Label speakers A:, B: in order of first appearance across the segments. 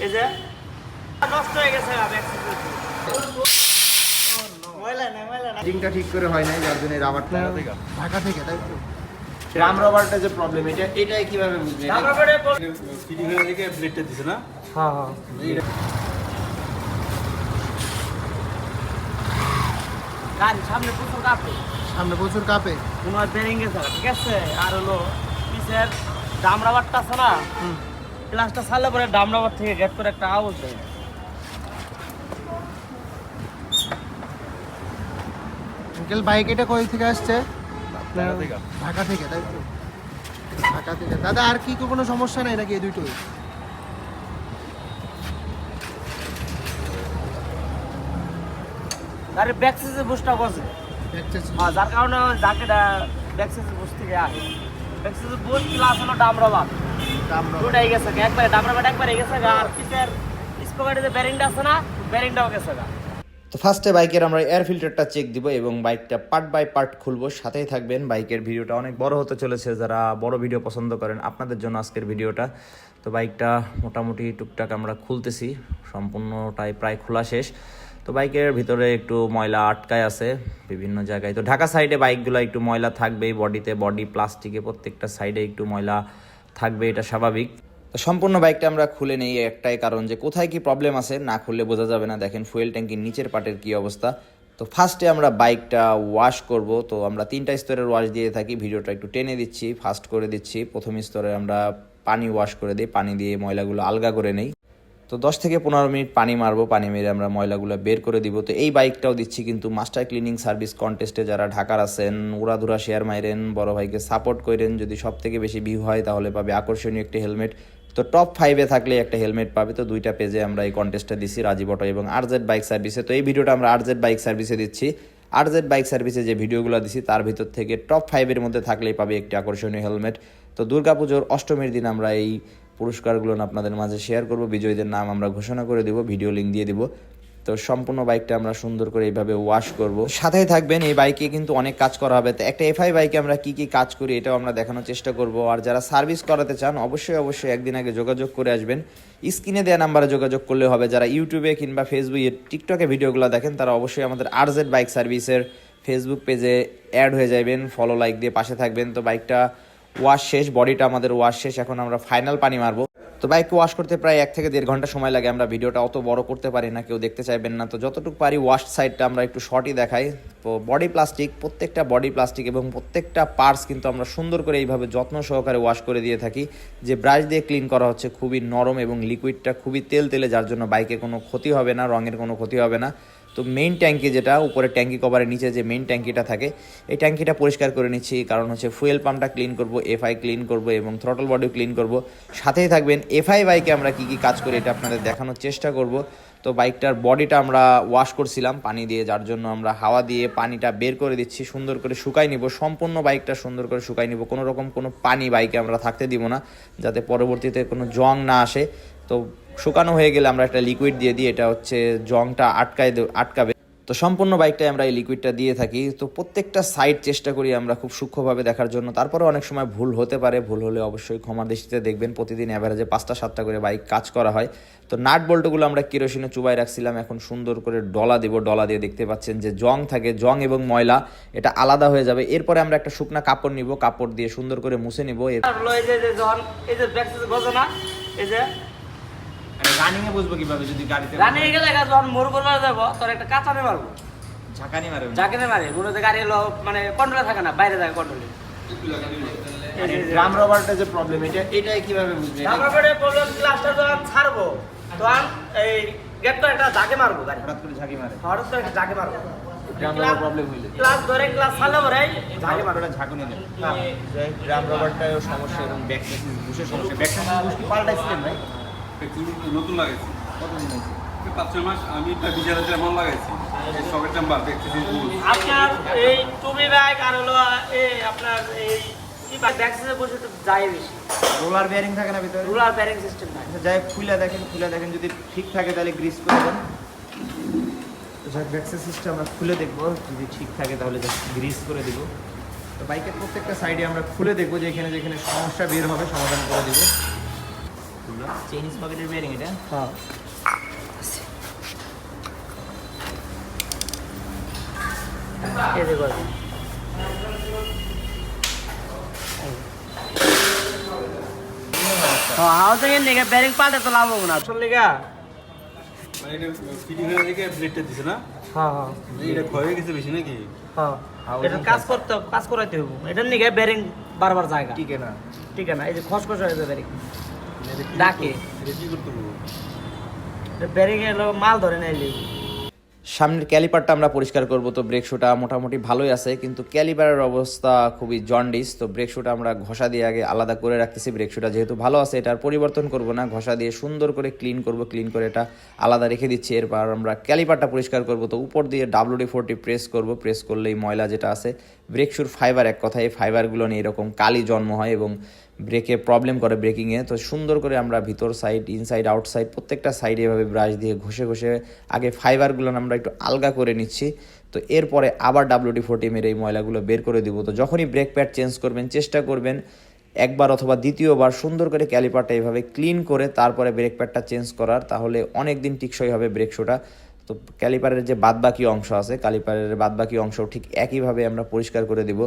A: এই যে নষ্ট হয়ে গেছে
B: ফিটিংটা ঠিক করে হয় নাই যার জন্য এই রাবারটা ঢাকা থেকে তাই তো? রাম রাবারটা যে প্রবলেম এটা এটাই কীভাবে বুঝবে
A: করে বল-
C: ফিটিং এর দিকে ব্লেডটা দিছে না?
B: হ্যাঁ হ্যাঁ।
A: গাড়ি সামনে প্রচুর কাপে।
B: সামনে প্রচুর কাপে।
A: মনে হয় বেরিং গেছে ঠিক আছে? আর হলো পিসের ডাম রাবারটা আছে না? প্লাসটা ছাড়লে পরে ডাম রাবার থেকে গেট করে একটা আওয়াজ দেয়।
B: আঙ্কেল বাইক এটা কই থেকে আসছে?
C: ঢাকা থেকে।
B: তাই তো? ঢাকা থেকে। দাদা আর কি কোনো সমস্যা নাই নাকি এই দুটোই
A: গাড়ির ব্যাক সিসে বুস্টটা বসে হ্যাঁ যার কারণে জ্যাকেট ব্যাক সিসে বুস্ট থেকে আসে। ব্যাক সিসে বুস্ট প্লাস হলো ডাম রাবার দুটাই গেছে গা, একবারে ডাম রাবার একবারে গেছে গা আর পিসের স্পোকেটে যে ব্যারিংটা আছে না ব্যারিংটাও গেছে গা।
D: তো ফার্স্টে বাইকের আমরা এয়ার ফিল্টারটা চেক দিব এবং বাইকটা পার্ট বাই পার্ট খুলবো। সাথেই থাকবেন বাইকের ভিডিওটা অনেক বড় হতে চলেছে। যারা বড় ভিডিও পছন্দ করেন আপনাদের জন্য আজকের ভিডিওটা। তো বাইকটা মোটামুটি টুকটাক আমরা খুলতেছি সম্পূর্ণটাই প্রায় খোলা শেষ। তো বাইকের ভিতরে একটু ময়লা আটকায় আছে বিভিন্ন জায়গায়। তো ঢাকা সাইডে বাইকগুলো একটু ময়লা থাকবেই বডিতে বডি প্লাস্টিকে প্রত্যেকটা সাইডে একটু ময়লা থাকবে, এটা স্বাভাবিক। তো সম্পূর্ণ বাইকটা আমরা খুলে নেই একটাই কারণ যে কোথায় কি প্রবলেম আছে, না খুললে বোঝা যাবে না। দেখেন ফুয়েল ট্যাঙ্কির নিচের পার্টের কি অবস্থা। তো ফার্স্টে আমরা বাইকটা ওয়াশ করব। তো আমরা তিনটা স্তরের ওয়াশ দিয়ে থাকি, ভিডিওটা একটু টেনে দিচ্ছি ফাস্ট করে দিচ্ছি। প্রথম স্তরে আমরা পানি ওয়াশ করে দিই, পানি দিয়ে ময়লাগুলো আলগা করে নেই। তো দশ থেকে পনেরো মিনিট পানি মারবো, পানি মেরে আমরা ময়লাগুলো বের করে দিব। তো এই বাইকটাও দিচ্ছি কিন্তু মাস্টার ক্লিনিং সার্ভিস কন্টেস্টে যারা ঢাকার আছেন, উড়াধুরা শেয়ার মাইরেন, বড় ভাইকে সাপোর্ট করেন, যদি সব থেকে বেশি ভিউ হয় তাহলে পাবে আকর্ষণীয় একটি হেলমেট। তো টপ ফাইভে থাকলে একটা হেলমেট পাবে, তো দুইটা পেজে আমরা এই কন্টেস্টটা দিচ্ছি রাজীব অটো এবং আরজেড বাইক সার্ভিসে তো এই ভিডিওটা আমরা আরজেড বাইক সার্ভিসে দিচ্ছি। আরজেড বাইক সার্ভিসে যে ভিডিওগুলো দিচ্ছি তার ভিতর থেকে টপ ফাইভের মধ্যে থাকলেই পাবে একটি আকর্ষণীয় হেলমেট। তো দুর্গাপুজোর অষ্টমীর দিন আমরা এই পুরস্কারগুলো আপনাদের মাঝে শেয়ার করব। বিজয়ীদের নাম আমরা ঘোষণা করে দিব ভিডিও লিঙ্ক দিয়ে দিব। তো সম্পূর্ণ বাইকটা আমরা সুন্দর করে এইভাবে ওয়াশ করব। সাথেই থাকবেন, এই বাইকে কিন্তু অনেক কাজ করা হবে। তো একটা এফআই বাইকে আমরা কি কি কাজ করি এটাও আমরা দেখানোর চেষ্টা করব। আর যারা সার্ভিস করাতে চান, অবশ্যই অবশ্যই একদিন আগে যোগাযোগ করে আসবেন। স্ক্রিনে দেওয়া নাম্বারে যোগাযোগ করলে হবে। যারা ইউটিউবে কিংবা ফেসবুকে টিকটকে ভিডিওগুলো দেখেন, তারা অবশ্যই আমাদের আরজেড বাইক সার্ভিসের ফেসবুক পেজে অ্যাড হয়ে যাবেন। ফলো লাইক দিয়ে পাশে থাকবেন। তো বাইকটা ওয়াশ শেষ বডিটা আমাদের ওয়াশ শেষ, এখন আমরা ফাইনাল পানি মারবো। তো বাইককে ওয়াশ করতে প্রায় এক থেকে দেড় ঘণ্টা সময় লাগে, আমরা ভিডিওটা অত বড় করতে পারি না, কেউ দেখতে চাইবেন না। তো যতটুকু পারি ওয়াশ সাইডটা আমরা একটু শর্টই দেখাই। তো বডি প্লাস্টিক প্রত্যেকটা বডি প্লাস্টিক এবং প্রত্যেকটা পার্টস কিন্তু আমরা সুন্দর করে এইভাবে যত্ন সহকারে ওয়াশ করে দিয়ে থাকি। যে ব্রাশ দিয়ে ক্লিন করা হচ্ছে খুবই নরম এবং লিকুইডটা খুবই তেল তেলে, যার জন্য বাইকে কোনো ক্ষতি হবে না, রঙের কোনো ক্ষতি হবে না। তো মেইন ট্যাঙ্কি যেটা, উপরে ট্যাঙ্কি কভারের নিচে যে মেইন ট্যাঙ্কিটা থাকে, এই ট্যাঙ্কিটা পরিষ্কার করে নিচ্ছি। কারণ হচ্ছে ফুয়েল পাম্পটা ক্লিন করব এফআই ক্লিন করব এবং থ্রটল বডিও ক্লিন করব। সাথেই থাকবেন এফআই বাইকে আমরা কি কি কাজ করি এটা আপনাদের দেখানোর চেষ্টা করব। তো বাইকটার বডিটা আমরা ওয়াশ করছিলাম পানি দিয়ে, যার জন্য আমরা হাওয়া দিয়ে পানিটা বের করে দিচ্ছি, সুন্দর করে শুকাই নিব। সম্পূর্ণ বাইকটা সুন্দর করে শুকাই নিব। কোনো রকম কোনো পানি বাইকে আমরা থাকতে দিব না, যাতে পরবর্তীতে কোনো জং না আসে। তো শুকানো হয়ে গেলে আমরা একটা লিকুইড দিয়ে দিই, এটা হচ্ছে জংটা আটকায় আটকাবে। তো সম্পূর্ণ বাইকটাই আমরা এই লিকুইডটা দিয়ে থাকি। তো প্রত্যেকটা সাইড চেষ্টা করি আমরা খুব সূক্ষ্মভাবে দেখার জন্য। তারপরে অনেক সময় ভুল হতে পারে, ভুল হলে অবশ্যই ক্ষমা দৃষ্টিতে দেখবেন। প্রতিদিন অ্যাভারেজে পাঁচটা, সাতটা করে বাইক কাজ করা হয়। তো নাট বল্টগুলো আমরা কেরোসিনে চুবাই রাখছিলাম, এখন সুন্দর করে ডলা দেব। ডলা দিয়ে দেখতে পাচ্ছেন যে জং থাকে, জং এবং ময়লা, এটা আলাদা হয়ে যাবে। এরপরে আমরা একটা শুকনা কাপড় নিব, কাপড় দিয়ে সুন্দর করে মুছে নিব। এর
A: ব্যাক সিসে বসে না এই যে
B: রানিং এ বুঝব কীভাবে যদি গাড়িতে
A: রানিয়ে গেলে গা যখন মোর করবার যাব তোর একটা কাঁচানে মারবো।
B: ঝাঁকানি মারে
A: যাকে মারে মনে গাড়ি হলো মানে কন্ট্রোলে থাকে না বাইরে থাকে কন্ট্রোলে
B: ড্রাম রবারটা যে প্রবলেম এটা এটাই কীভাবে বুঝবে? এটা
A: তারপরে প্রবলেম ক্লাসটা যখন ছাড়বো। তখন এই গেট তো একটা জাকে মারবো গাড়ি।
B: হঠাৎ করে ঝাঁকি মারে।
A: হঠাৎ তো একটা জাকে মারবো।
B: ড্রাম রবার প্রবলেম হইলে।
A: ক্লাস ধরে ক্লাস ছাড়লে পরে জাকে মারবো।
B: ঝাঁকুনি দেয় ড্রাম রবারটাও সমস্যা এবং ব্যাক সমস্যা। ব্যাক সেসিস বুশ কি পাল্টাইছিলেন ভাই?
C: নতুন লাগাইছি।
B: কত দিন হয়েছে
C: পাঁচ ছয় মাস আমি একটা এমন লাগাইছি
A: আপনার এই টুবি ব্যাগ আর হলো এই আপনার এই বসে তো যায় বেশি।
B: রোলার বেয়ারিং থাকে না ভিতরে?
A: রুলার ব্যারিং সিস্টেম
B: আচ্ছা যাই খুলে দেখেন খুলে দেখেন যদি ঠিক থাকে তাহলে গ্রিস করে দেন। সিস্টেম আমরা খুলে দেখব। যদি ঠিক থাকে তাহলে গ্রিস করে দিব। তো বাইকের প্রত্যেকটা সাইডে আমরা খুলে দেখব যে এখানে যেখানে সমস্যা বের হবে সমাধান করে দিব। খুললাম। চেইন স্পকেটের বেরিং এটা।
A: হ্যাঁ। এই দেখো হ্যাঁ হাউসিং এর নিকে ব্যারিং পাল্টে তো লাভ হবে না। আসলে লিগা
C: মানে এটা ফিটিং দিছে না?
A: হ্যাঁ হ্যাঁ।
C: এটা ক্ষয় গেছে বেশি নাকি?
A: হ্যাঁ। এটা কাজ করতে কাজ করাইতে হবে। এটার নিকে ব্যারিং বারবার জায়গা।
B: ঠিক না
A: ঠিক আছে না এই যে খসখস হয়ে যাবে ব্যারিং
D: সামনের ক্যালিপারটা আমরা পরিষ্কার করব। তো ব্রেক শুটা মোটামুটি ভালোই আছে, কিন্তু ক্যালিপারের অবস্থা খুবই জন্ডিস। তো ব্রেক শুটা আমরা ঘষা দিয়ে আগে আলাদা করে রাখতেছি। ব্রেক শুটা যেহেতু ভালো আছে এটার পরিবর্তন করব না। ঘষা দিয়ে সুন্দর করে ক্লিন করব, ক্লিন করে এটা আলাদা রেখে দিচ্ছি। এরপর আমরা ক্যালিপারটা পরিষ্কার করব। তো উপর দিয়ে ডাব্লিউডি ফোরটি প্রেস করব। প্রেস করলেই ময়লা যেটা আছে, ব্রেক শুর ফাইবার এক কথায়, এই ফাইবারগুলো নিয়ে এরকম কালি জন্ম হয় এবং ব্রেকে প্রবলেম করে ব্রেকিংয়ে তো সুন্দর করে আমরা ভিতর সাইড ইনসাইড আউটসাইড প্রত্যেকটা সাইডে এভাবে ব্রাশ দিয়ে ঘষে ঘষে আগে ফাইবারগুলো আমরা একটু আলগা করে নিচ্ছি। তো এরপরে আবার ডাব্লিউডি ফোরটি মেরে এই ময়লাগুলো বের করে দিব। তো যখনই ব্রেক প্যাড চেঞ্জ করবেন, চেষ্টা করবেন একবার অথবা দ্বিতীয়বার সুন্দর করে ক্যালিপারটা এভাবে ক্লিন করে তারপরে ব্রেক প্যাডটা চেঞ্জ করার, তাহলে অনেক দিন টিকসই হবে ব্রেক শোটা তো ক্যালিপারের যে বাদবাকি অংশ আছে ক্যালিপারের বাদবাকি অংশ ঠিক একইভাবে আমরা পরিষ্কার করে দিব।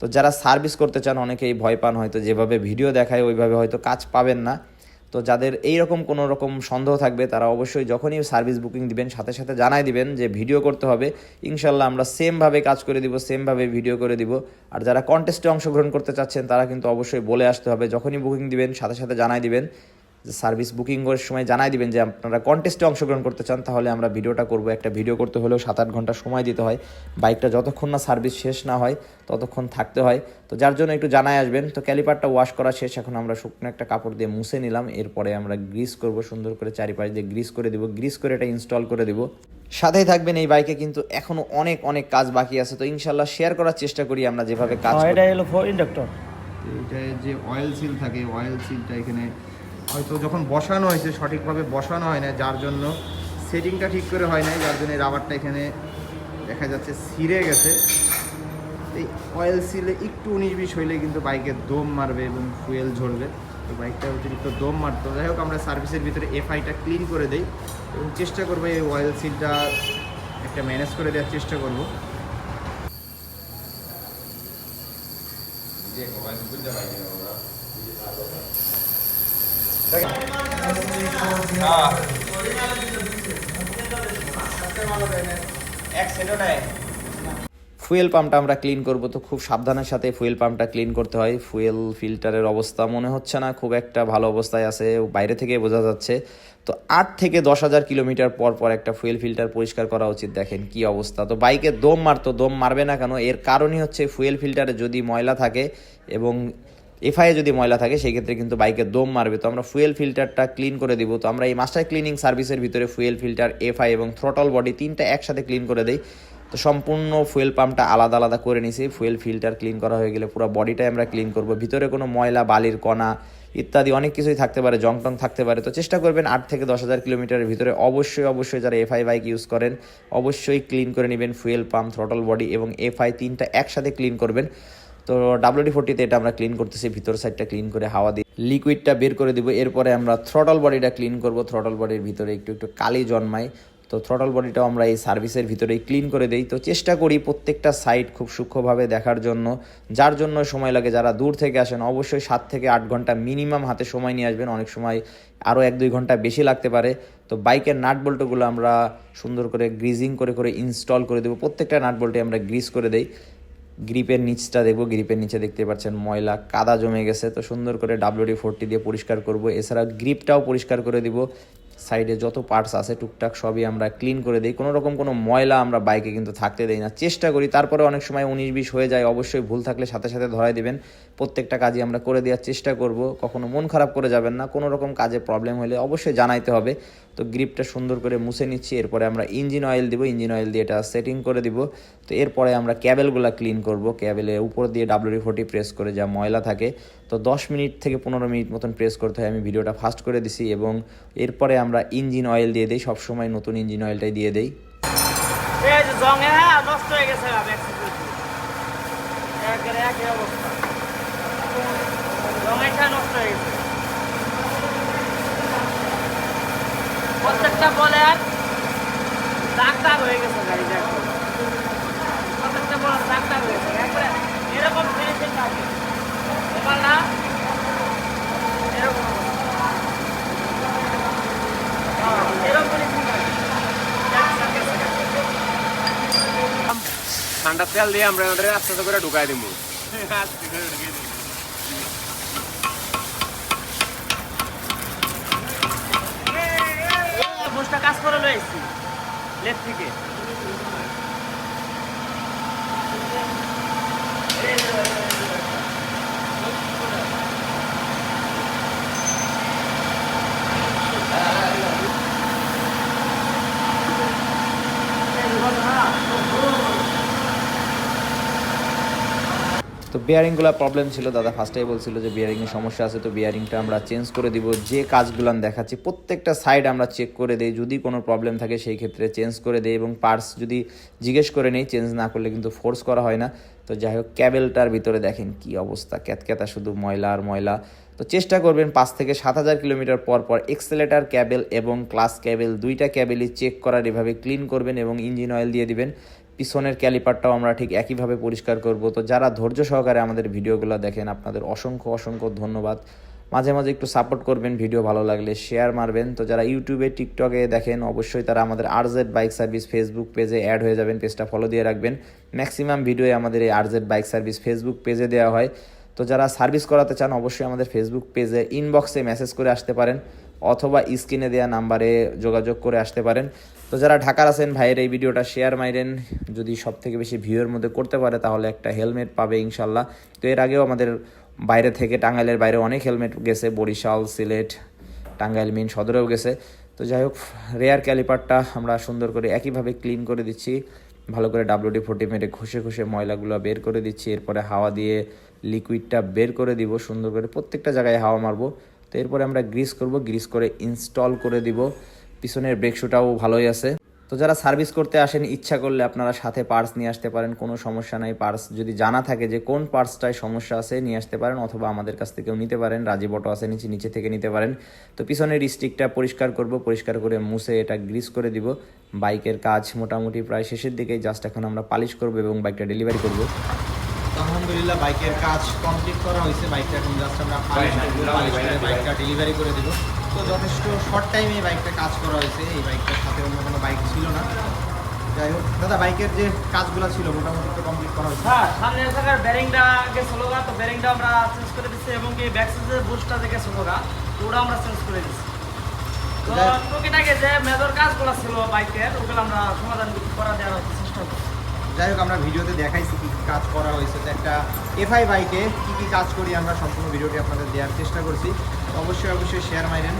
D: তো যারা সার্ভিস করতে চান, অনেকেই ভয় পান হয়তো যেভাবে ভিডিও দেখায়, ওইভাবে হয়তো কাজ পাবেন না। তো যাদের এই রকম কোনো রকম সন্দেহ থাকবে, তারা অবশ্যই যখনই সার্ভিস বুকিং দিবেন, সাথে সাথে জানাই দিবেন যে ভিডিও করতে হবে। ইনশাল্লাহ আমরা সেমভাবে কাজ করে দিব, সেমভাবে ভিডিও করে দিব। আর যারা কন্টেস্টে অংশগ্রহণ করতে চাচ্ছেন, তারা কিন্তু অবশ্যই বলে আসতে হবে। যখনই বুকিং দিবেন, সাথে সাথে জানাই দিবেন। যে সার্ভিস বুকিং করার সময় জানাই দিবেন যে আপনারা কন্টেস্টে অংশগ্রহণ করতে চান তাহলে আমরা ভিডিওটা করব। একটা ভিডিও করতে হলেও সাত আট ঘণ্টা সময় দিতে হয়। বাইকটা যতক্ষণ না সার্ভিস শেষ না হয় ততক্ষণ থাকতে হয়। তো যার জন্য একটু জানাই আসবেন। তো ক্যালিপারটা ওয়াশ করা শেষ এখন আমরা শুকনো একটা কাপড় দিয়ে মুছে নিলাম। এরপরে আমরা গ্রিস করব সুন্দর করে চারিপাশ দিয়ে গ্রিস করে দিব। গ্রিস করে এটা ইনস্টল করে দিব। সাথেই থাকবেন এই বাইকে কিন্তু এখনও অনেক অনেক কাজ বাকি আছে। তো ইনশাল্লাহ শেয়ার করার চেষ্টা করি আমরা যেভাবে কাজ
A: হ্যাঁ এটা হলো ফোর ইন্ডাক্টর
B: এটা যে অয়েল সিল থাকে অয়েল সিলটা এখানে হয়তো যখন বসানো হয়েছে, সঠিকভাবে বসানো হয় না যার জন্য সেটিংটা ঠিক করে হয় নাই, যার জন্য রাবারটা এখানে দেখা যাচ্ছে ছিঁড়ে গেছে। এই অয়েল সিলে একটু উনিশ বিশ হইলে কিন্তু বাইকে দম মারবে এবং ফুয়েল ঝরবে। তো বাইকটা অতিরিক্ত দম মারতো। যাই হোক, আমরা সার্ভিসের ভিতরে এফআইটা ক্লিন করে দেই এবং চেষ্টা করব এই অয়েল সিলটা একটা ম্যানেজ করে দেওয়ার চেষ্টা করব।
D: ফুয়েল পাম্পটা আমরা ক্লিন করব তো খুব সাবধানের সাথে ফুয়েল পাম্পটা ক্লিন করতে হয়। ফুয়েল ফিল্টারের অবস্থা মনে হচ্ছে না, খুব একটা ভালো অবস্থায় আছে, বাইরে থেকে বোঝা যাচ্ছে। তো আট থেকে দশ হাজার কিলোমিটার পর পর একটা ফুয়েল ফিল্টার পরিষ্কার করা উচিত, দেখেন কি অবস্থা। তো বাইকে দম মারতো দম মারবে না কেন? এর কারণই হচ্ছে ফুয়েল ফিল্টারে যদি ময়লা থাকে এবং এফআইএ যদি ময়লা থাকে সেই ক্ষেত্রে কিন্তু বাইকে দম মারবে। তো আমরা ফুয়েল ফিল্টারটা ক্লিন করে দিব। তো আমরা এই মাস্টার ক্লিনিং সার্ভিসের ভিতরে ফুয়েল ফিল্টার এফআই এবং থ্রটল বডি তিনটা একসাথে ক্লিন করে দেই। তো সম্পূর্ণ ফুয়েল পাম্পটা আলাদা আলাদা করে নিছি। ফুয়েল ফিল্টার ক্লিন করা হয়ে গেলে পুরো বডিটাই আমরা ক্লিন করব। ভিতরে কোনো ময়লা, বালির কণা ইত্যাদি অনেক কিছুই থাকতে পারে জং টং থাকতে পারে। তো চেষ্টা করবেন আট থেকে দশ হাজার কিলোমিটারের ভিতরে অবশ্যই অবশ্যই যারা এফআই বাইক ইউজ করেন, অবশ্যই ক্লিন করে নেবেন ফুয়েল পাম্প থ্রটল বডি এবং এফআই তিনটা একসাথে ক্লিন করবেন। তো ডাব্লিউডি ফোরটিতে এটা আমরা ক্লিন করতেছি ভিতর সাইডটা ক্লিন করে হাওয়া দিয়ে লিকুইডটা বের করে দিব। এরপরে আমরা থ্রটল বডিটা ক্লিন করব থ্রটল বডির ভিতরে একটু একটু কালি জন্মায়। তো থ্রটল বডিটাও আমরা এই সার্ভিসের ভিতরেই ক্লিন করে দেই। তো চেষ্টা করি প্রত্যেকটা সাইড খুব সূক্ষ্মভাবে দেখার জন্য। যার জন্য সময় লাগে, যারা দূর থেকে আসেন, অবশ্যই সাত থেকে আট ঘণ্টা মিনিমাম হাতে সময় নিয়ে আসবেন। অনেক সময় আরও এক, দুই ঘণ্টা বেশি লাগতে পারে। তো বাইকের নাট বল্টগুলো আমরা সুন্দর করে গ্রিজিং করে করে ইনস্টল করে দেবো। প্রত্যেকটা নাট বল্টে আমরা গ্রিজ করে দেই। গ্রিপের নিচটা দেখব, গ্রিপের নিচে দেখতে পাচ্ছেন ময়লা, কাদা জমে গেছে। তো সুন্দর করে ডাব্লিউডি ফোরটি দিয়ে পরিষ্কার করব। এছাড়া গ্রিপটাও পরিষ্কার করে দিব। সাইডে যত পার্টস আছে টুকটাক সবই আমরা ক্লিন করে দিই। কোনো রকম কোনো ময়লা আমরা বাইকে কিন্তু থাকতে দেই না। চেষ্টা করি, তারপরে অনেক সময় উনিশ বিশ হয়ে যায়। অবশ্যই ভুল থাকলে সাথে সাথে ধরাই দিবেন। প্রত্যেকটা কাজই আমরা করে দেওয়ার চেষ্টা করব। কখনো মন খারাপ করে যাবেন না। কোনো রকম কাজে প্রবলেম হলে অবশ্যই জানাইতে হবে। তো গ্রিপটা সুন্দর করে মুছে নিচ্ছি। এরপরে আমরা ইঞ্জিন অয়েল দিব। ইঞ্জিন অয়েল দিয়ে এটা সেটিং করে দিব। তো এরপরে আমরা ক্যাবেলগুলো ক্লিন করব। ক্যাবেলের উপর দিয়ে ডাব্লিউডি ফোর্টি প্রেস করে যা ময়লা থাকে। তো দশ মিনিট থেকে পনেরো মিনিট মতন প্রেস করতে হয়। আমি ভিডিওটা ফাস্ট করে দিছি এবং এরপরে আমরা ইঞ্জিন অয়েল দিয়ে দিই। সবসময় নতুন ইঞ্জিন অয়েলটাই দিয়ে দিই।
A: হ্যাঁ নষ্ট হয়ে গেছে প্রত্যেকটা বলের দাগ দাগ হয়ে গেছে গাড়ি দেখো। প্রত্যেকটা বলের দাগ দাগ হয়ে গেছে। একবারে এরকম ফিনিশিং থাকে মোবাইলটা এরকম হ্যাঁ, এরকম
C: ঠান্ডা তেল দিয়ে আমরা আস্তে করে ঢুকাই দিব
A: বুসটা কাজ করে লয়েছি লেট থেকে
D: তো বিয়ারিংগুলো প্রবলেম ছিল। দাদা ফার্স্টেই বলছিল যে বিয়ারিংয়ের সমস্যা আছে, তো বিয়ারিংটা আমরা চেঞ্জ করে দিব। যে কাজগুলো দেখাচ্ছি, প্রত্যেকটা সাইড আমরা চেক করে দিই। যদি কোনো প্রবলেম থাকে, সেই ক্ষেত্রে চেঞ্জ করে দিই এবং পার্টস যদি জিজ্ঞেস করে নেই চেঞ্জ না করলে কিন্তু ফোর্স করা হয় না। তো যাই হোক ক্যাবেলটার ভিতরে দেখেন কি অবস্থা। ক্যাতক্যাতা শুধু ময়লা আর ময়লা। তো চেষ্টা করবেন পাঁচ থেকে সাত হাজার কিলোমিটার পর পর এক্সেলেটার ক্যাবেল এবং ক্লাস ক্যাবেল দুইটা ক্যাবেলই চেক করার এভাবে ক্লিন করবেন এবং ইঞ্জিন অয়েল দিয়ে দিবেন। পিছনের ক্যালিপারটাও আমরা ঠিক একইভাবে পরিষ্কার করব। তো যারা ধৈর্য সহকারে আমাদের ভিডিওগুলো দেখেন, আপনাদের অসংখ্য অসংখ্য ধন্যবাদ। মাঝে মাঝে একটু সাপোর্ট করবেন, ভিডিও ভালো লাগলে শেয়ার মারবেন। তো যারা ইউটিউবে, টিকটকে দেখেন, অবশ্যই তারা আমাদের আরজেড বাইক সার্ভিস ফেসবুক পেজে অ্যাড হয়ে যাবেন পেজটা ফলো দিয়ে রাখবেন। ম্যাক্সিমাম ভিডিও আমাদের এই আরজেড বাইক সার্ভিস ফেসবুক পেজে দেওয়া হয়। তো যারা সার্ভিস করাতে চান, অবশ্যই আমাদের ফেসবুক পেজে ইনবক্সে মেসেজ করে আসতে পারেন। অথবা স্ক্রিনে দেওয়া নাম্বারে যোগাযোগ করে আসতে পারেন। তো যারা ঢাকার আছেন, ভাইয়ের এই ভিডিওটা শেয়ার মাইরেন। যদি সব থেকে বেশি ভিউয়ের মধ্যে করতে পারে, তাহলে একটা হেলমেট পাবে ইনশাল্লাহ। তো এর আগেও আমাদের বাইরে থেকে, টাঙ্গাইলের বাইরে অনেক হেলমেট গেছে। বরিশাল, সিলেট, টাঙ্গাইল মিন সদরেও গেছে। তো যাই হোক, রেয়ার ক্যালিপারটা আমরা সুন্দর করে একইভাবে ক্লিন করে দিচ্ছি। ভালো করে ডাব্লিউডি ফোর্টি মেরে ঘষে ঘষে ময়লাগুলো বের করে দিচ্ছি। এরপরে হাওয়া দিয়ে লিকুইডটা বের করে দিব। সুন্দর করে প্রত্যেকটা জায়গায় হাওয়া মারবো। এরপরে আমরা গ্রিস করব, গ্রিস করে ইনস্টল করে দিব। পিছনের ব্রেক শুটাও ভালোই আছে। তো যারা সার্ভিস করতে আসেন, ইচ্ছা করলে আপনারা সাথে পার্টস নিয়ে আসতে পারেন, কোনো সমস্যা নাই। পার্টস যদি জানা থাকে যে কোন পার্টসটায় সমস্যা আছে, নিয়ে আসতে পারেন অথবা আমাদের কাছ থেকেও নিতে পারেন। রাজি বটো আছে, নিচে নিচে থেকে নিতে পারেন। তো পিছনের স্টিকটা পরিষ্কার করব, পরিষ্কার করে মুছে এটা গ্রিস করে দিব। বাইকের কাজ মোটামুটি প্রায় শেষের দিকে জাস্ট এখন আমরা পালিশ করব এবং বাইকটা ডেলিভারি করব।
B: আলহামদুলিল্লাহ বাইকের কাজ কমপ্লিট করা হয়েছে। বাইকটা এখন জাস্ট আমরা বাইকটা ডেলিভারি করে দেবো। তো যথেষ্ট শর্ট টাইমে এই বাইকটা কাজ করা হয়েছে। এই বাইকটার সাথে অন্য কোনো বাইক ছিল না। যাই হোক দাদা বাইকের যে কাজগুলো ছিল মোটামুটি তো কমপ্লিট করা হয়েছে।
A: হ্যাঁ সামনে থাকার ব্যারিংটা গেছিল তো ব্যারিংটা আমরা চেঞ্জ করে দিচ্ছি এবং কি ব্যাক সাইডের বুস্টটা যে গেছিল তো ওটা আমরা চেঞ্জ করে দিচ্ছি। তো টুকিটাকে যে মেজর কাজগুলো ছিল বাইকের ওগুলো আমরা সমাধান করা দেওয়ার চেষ্টা করছি।
B: যাই হোক, আমরা ভিডিওতে দেখাইছি কী কাজ করা হয়েছে। তো একটা এফআই বাইকে কী কী কাজ করি আমরা সম্পূর্ণ ভিডিওটি আপনাদের দেওয়ার চেষ্টা করছি। অবশ্যই অবশ্যই শেয়ার মাইরেন।